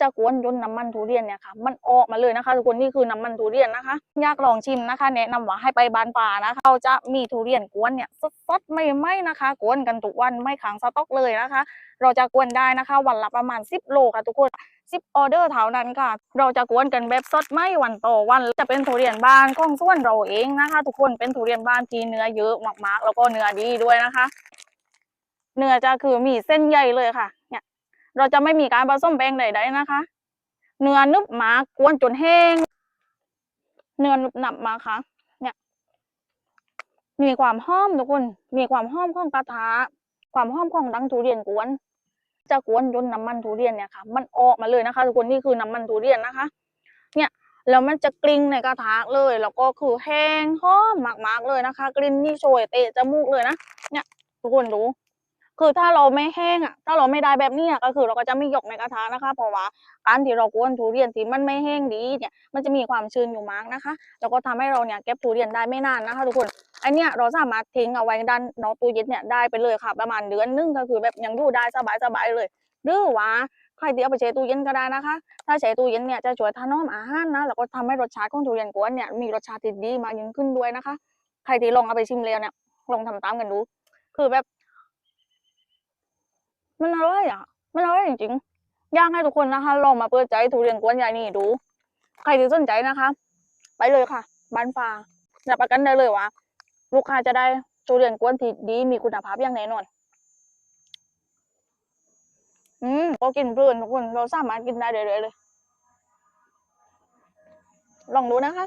จะกวนจนน้ำมันทุเรียนเนี่ยค่ะมันออกมาเลยนะคะ ทุกคนนี่คือน้ำมันทุเรียนนะคะ อยากลองชิมนะคะ แนะนำว่าให้ไปบานป่านะคะเขาจะมีทุเรียนกวนเนี่ยสดๆไม่ไหมนะคะกวนกันทุกวันไม่ขังสต็อกเลยนะคะ เราจะกวนได้นะคะ วันละประมาณ 10 โลค่ะทุกคน10ออเดอร์เท่านั้นค่ะ เราจะกวนกันแบบสดไม่วันต่อวัน จะเป็นทุเรียนบ้านของส่วนเราเองนะคะ ทุกคนเป็นทุเรียนบ้านที่เนื้อเยอะมากๆ แล้วก็เนื้อดีด้วยนะคะ เนื้อจะคือมีเส้นใหญ่เลยค่ะ เนี่ย เราจะไม่มีการผสมแป้งใดๆนะคะ เนื้อนึบหมากกวนจนแห้ง เนื้อนึบหนับมาค่ะ เนี่ย มีความหอมทุกคน มีความหอมของกระทะความหอมของดังทุเรียนกวน จะกวนจนน้ำมันทุเรียนเนี่ยค่ะ มันออกมาเลยนะคะ ทุกคนนี่คือน้ำมันทุเรียนนะคะ เนี่ยแล้วมันจะกลิ้งในกระทะเลย แล้วก็คือแห้งหอมมากๆเลยนะคะ กลิ่นนี่โชยเตะจมูกเลยนะ เนี่ย ทุกคนดู คือถ้าเราไม่แห้งอะ ถ้าเราไม่ได้แบบนี้อะก็คือเราก็จะไม่ยกในกระทะนะคะ เพราะว่าการที่เรากวนทุเรียนที่มันไม่แห้งดีเนี่ย มันจะมีความชื้นอยู่มากนะคะ แล้วก็ทำให้เราเนี่ยเก็บทุเรียนได้ไม่นานนะคะ ทุกคน อันเนี้ยเราสามารถทิ้งเอาไว้ด้านนอกตู้เย็นเนี่ยได้ไปเลยค่ะ ประมาณเดือนนึงก็คือแบบยังอยู่ได้สบายๆเลย หรือว่าใครที่เอาไปแช่ตู้เย็นก็ได้นะคะ ถ้าแช่ตู้เย็นเนี่ยจะช่วยถนอมอาหารนะ แล้วก็ทำให้รสชาติของทุเรียนกวนเนี่ยมีรสชาติที่ดีมากยิ่งขึ้นด้วยนะคะ ใครที่ลองเอาไปชิมแล้วเนี่ยลองทำตามกันดู คือแบบ มันอร่อยอะ มันอร่อยจริงๆ อยากให้ทุกคนนะคะ ลองมาเปิดใจทุเรียนกวนใหญ่นี่ดู ใครที่สนใจนะคะ ไปเลยค่ะ บ้านฟ้ารับประกันได้เลยว่า ลูกค้าจะได้ทุเรียนกวนที่ดีมีคุณภาพอย่างแน่นอน อืมก็กินเพลินทุกคน เราสามารถกินได้เรื่อยๆเลย ลองดูนะคะ